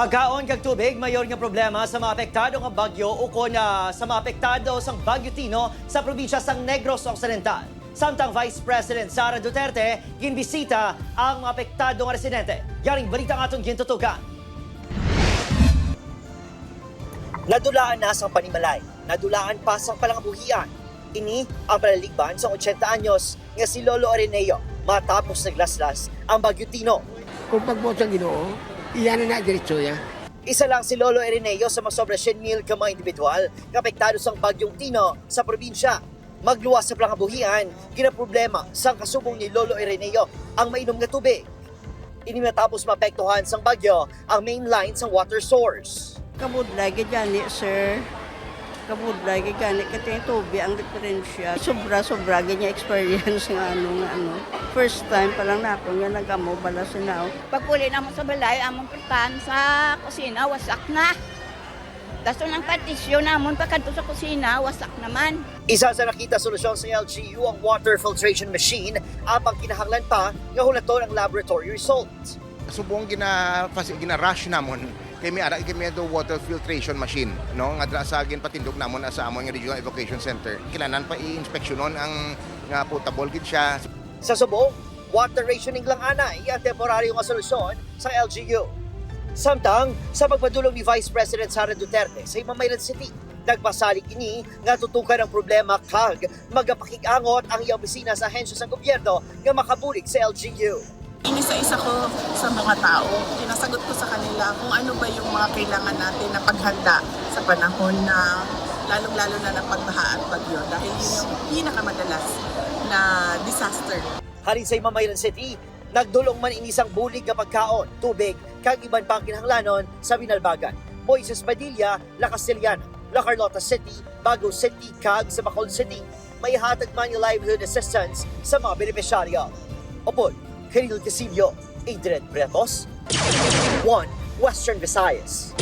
Pagkaon kag tubig, mayor nga problema sa mga apektado nga bagyo o na sa mga apektado sang Bagyo Tino sa probinsya sang Negros Occidental. Samtang Vice President Sara Duterte ginbisita ang mga apektado nga residente. Yaring balita nga atong gintutukan. Nadulaan na sang panimalay, nadulaan pa sang palangabuhian. Ini ang palaligban sa 80 anyos nga si Lolo Areneo matapos naglaslas ang Bagyo Tino. Kung pagboto ang ginoo, iyan na diretso ya. Isa lang si Lolo Ireneo sa mga sobra 100,000 ka mga individual nga apektado sang bagyong Tino sa probinsya. Magluwas sa plangabuhian, ginaproblema sang kasubong ni Lolo Ireneo ang mainom nga tubig. Ini matapos maapektuhan sang bagyo ang main line sang water source. Kabudlay ka gani, sir. Kabudlay ka gani. Kasi yung tubi ang diferensya. Sobra-sobra ganyan experience nga ano nga ano. First time pa lang na ako nga nagamo bala sinaw. Pagpuli na mo sa balay, among perkan sa kusina, wasak na. Daso ng patisyo namon pagkadto sa kusina, wasak naman. Isa sa nakita solusyon sa LGU ang water filtration machine apang kinahanglan pa nga hulaton ang laboratory result. subong gina fasi- gina-rush namon kay mi ara kay mi do water filtration machine no nga dra sa gin patindog namon sa among nga regional evacuation center kailangan pa i-inspeksyonon ang nga potable gid siya Sa Subo, water rationing lang anay ang temporaryo nga solusyon sa LGU. Samtang, sa pagpadulong ni Vice President Sara Duterte sa Imamaylan City, nagpasalig ini nga tutukan ang problema kag magapakigangot ang iyang bisina sa ahensya sa gobyerno nga makabulig sa LGU. Inisa-isa ko sa mga tao. Pinasagot ko sa kanila kung ano ba yung mga kailangan natin na paghanda sa panahon na lalong-lalo na ng pagbaha at bagyo dahil yun yung pinakamadalas na disaster. Halin sa Imamaylan City, nagdulong man inisang bulig nga pagkaon, tubig, kag iban pang kinahanglanon sa Binalbagan. Moises Padilla, La Castellana, La Carlota City, Bago City, kag sa Bacol City. May hatag man yung livelihood assistance sa mga benepisyaryo. Opol, Kirill Casillo, Adrian Bretos, 1 Western Visayas.